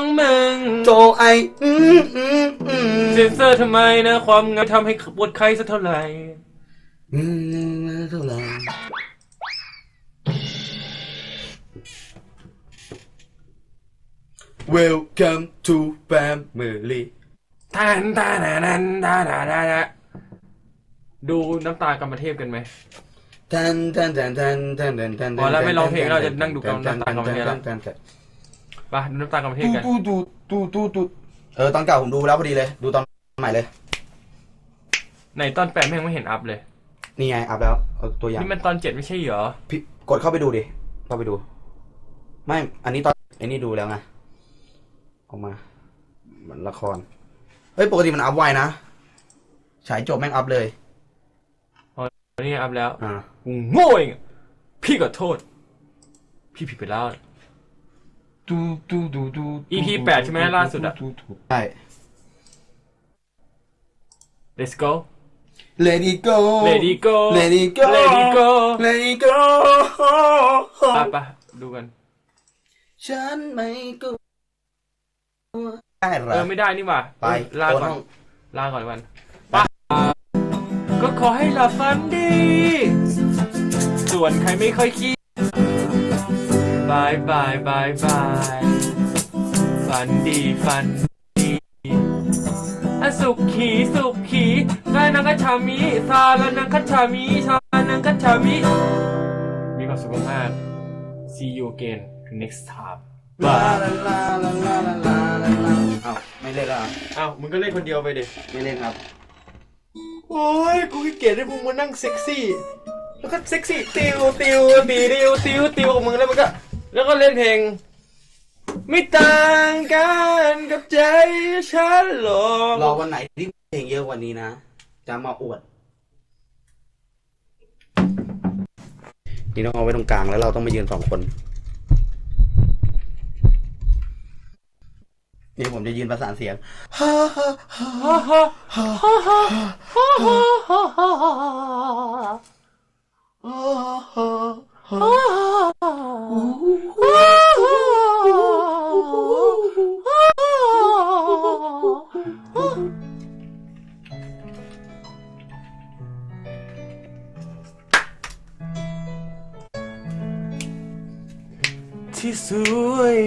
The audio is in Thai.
ของมึงโจไออืมอืมอืมเซนเซอร์ทำไมนะ ความเหงาทำให้ปวดใครสักเท่าไหร่อืมเท่าไหร่ Welcome to family ทานทานทานทานทานทานดูน้ำตากรรมเทพกันไหมทันทันทันทันทันทันทันพอแล้วไม่ร้องเพลงเราจะนั่งดูกำลังตามกำลังเพลงแล้วทันทัน ไปดูน้ำตากรรมเทพตูกัน ตูตูตูตูตูเออตอนเก่าผมดูแล้วพอดีเลย ดูตอนใหม่เลย ในตอนแปดแม่งไม่เห็นอัพเลย นี่ไงอัพแล้วเอาตัวอย่างนี่มันตอนเจ็ดไม่ใช่เหรอ พี่กดเข้าไปดูดิเข้าไปดู ไม่ อันนี้ตอนไอ้นี่ดูแล้วไงออกมาเหมือนละครเฮ้ยปกติมันอัพไวนะฉายจบแม่งอัพเลย นี่อัพแล้วอ่า กูโง่เองอะพี่ขอโทษ พี่ผิดไปแล้ว ตูตูตูตู EP แปดใช่ไหมล่าสุดอะ ใช่ let's go Let it go let it go Let it go let it go Let it go ไปไปดูกัน ฉันไม่กลัวได้เหรเอออไม่ได้นี่หว่าไปลาโอนก่อนห้องลาก่อนวันไปก็ขอให้หลับฝันดี ส่วนใครไม่ค่อยคิด บายบายบายบายฝันดีฝันดีอะสุขขีสุขขีกายนังกัจฉามิสาลานังกัจฉามิชาลานังกัจฉามิมีความสุขมาก see you again next time ลา bye ลาลาลาลาลาลาลาลาเอ้าไม่เล่นแล้วเหรออ้าวมึงก็เล่นคนเดียวไปดิไม่เล่นครับ โอ้ยกูขี้เกียจให้มึงมานั่งเซ็กซี่ แล้วก็เซ็กซี่ติวติวตีติวติวติวของมึงแล้วมันก็ แล้วก็เล่นเพลง ไม่ต่างกันกับใจฉันหรอกรอวันไหนที่เพลงเยอะกว่านี้นะ จะมาอวด นี่ต้องเอาไว้ตรงกลางแล้วเราต้องมายืนสองคน นี่ผมจะยืนประสานเสียง ที่สวย